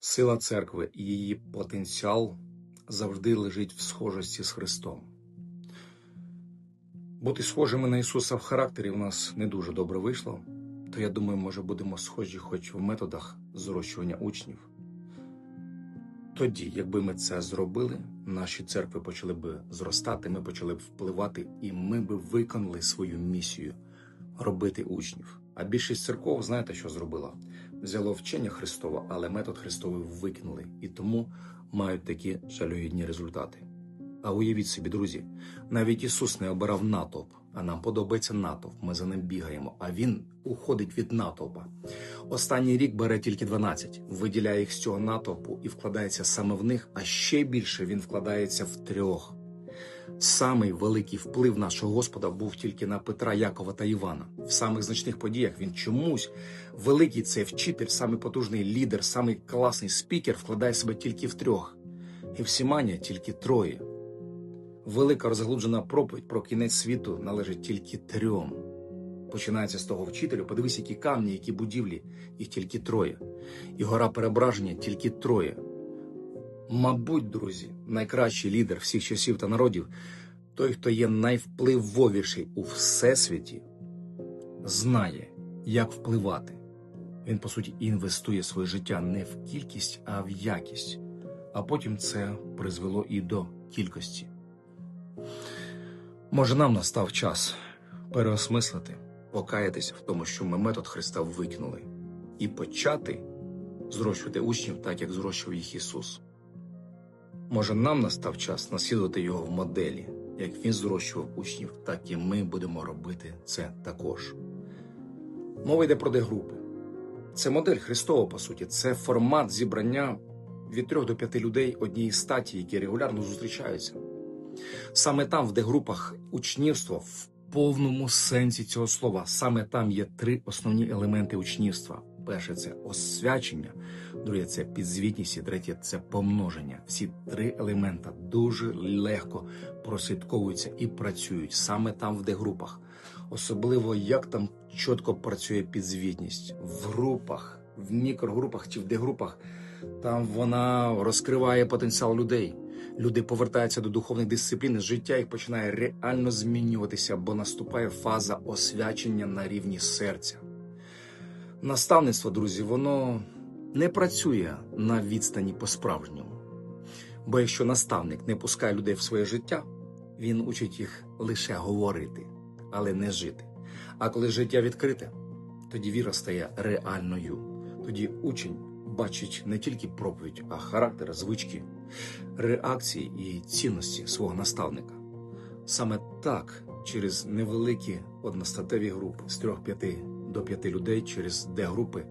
Сила церкви і її потенціал завжди лежить в схожості з Христом. Бути схожими на Ісуса в характері в нас не дуже добре вийшло, то я думаю, може будемо схожі хоч в методах зрощування учнів. Тоді, якби ми це зробили, наші церкви почали б зростати, ми почали б впливати, і ми б виконали свою місію робити учнів. А більшість церков, знаєте, що зробила? Взяло вчення Христова, але метод Христовий викинули, і тому мають такі жалюгідні результати. А уявіть собі, друзі, навіть Ісус не обирав натовп, а нам подобається натовп. Ми за ним бігаємо, а Він уходить від натовпа. Останній рік бере тільки 12, виділяє їх з цього натовпу і вкладається саме в них, а ще більше він вкладається в трьох. Самий великий вплив нашого Господа був тільки на Петра, Якова та Івана. В самих значних подіях він чомусь великий цей вчитель, самий потужний лідер, самий класний спікер вкладає себе тільки в трьох. І в Сімані тільки троє. Велика розглуджена проповідь про кінець світу належить тільки трьом. Починається з того вчителю. Подивись, які камні, які будівлі, їх тільки троє. І гора переображення тільки троє. Мабуть, друзі, найкращий лідер всіх часів та народів, той, хто є найвпливовіший у всесвіті, знає, як впливати. Він, по суті, інвестує своє життя не в кількість, а в якість. А потім це призвело і до кількості. Може, нам настав час переосмислити, покаятися в тому, що ми метод Христа викинули, і почати зрощувати учнів так, як зрощував їх Ісус. Може, нам настав час наслідувати його в моделі, як він зрощував учнів, так і ми будемо робити це також. Мова йде про де-групи. Це модель Христова, по суті, це формат зібрання від трьох до п'яти людей однієї статі, які регулярно зустрічаються. Саме там, в де-групах учнівство в повному сенсі цього слова, саме там є три основні елементи учнівства. Перше це освячення, друге це підзвітність, і третє це помноження. Всі три елемента дуже легко прослідковуються і працюють саме там, в де-групах. Особливо як там чітко працює підзвітність в групах, в мікрогрупах чи в де-групах. Там вона розкриває потенціал людей. Люди повертаються до духовних дисциплін, життя їх починає реально змінюватися, бо наступає фаза освячення на рівні серця. Наставництво, друзі, воно не працює на відстані по-справжньому. Бо якщо наставник не пускає людей в своє життя, він учить їх лише говорити, але не жити. А коли життя відкрите, тоді віра стає реальною. Тоді учень бачить не тільки проповідь, а характер, звички, реакції і цінності свого наставника. Саме так, через невеликі одностатеві групи з 3-5 до 5 людей, через де групи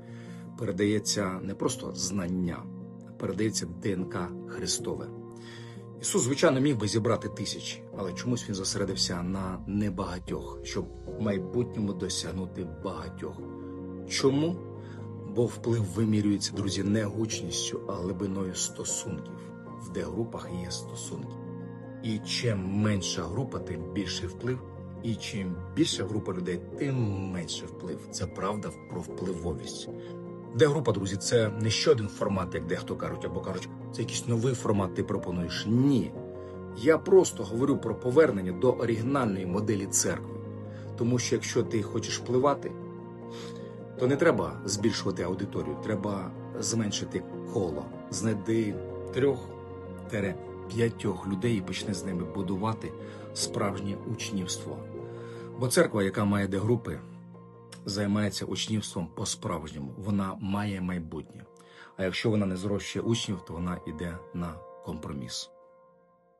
передається не просто знання, а передається ДНК Христове. Ісус, звичайно, міг би зібрати тисячі, але чомусь він зосередився на небагатьох, щоб в майбутньому досягнути багатьох. Чому? Бо вплив вимірюється, друзі, не гучністю, а глибиною стосунків. В де групах є стосунки. І чим менша група, тим більший вплив. І чим більша група людей, тим менший вплив. Це правда про впливовість. Де група, друзі, це не ще один формат, як дехто кажуть, або кажуть, це якийсь новий формат ти пропонуєш. Ні. Я просто говорю про повернення до оригінальної моделі церкви. Тому що якщо ти хочеш впливати, то не треба збільшувати аудиторію, треба зменшити коло. Знайди трьох-п'ятьох людей і почне з ними будувати справжнє учнівство. Бо церква, яка має де групи, займається учнівством по-справжньому. Вона має майбутнє. А якщо вона не зрощує учнів, то вона йде на компроміс.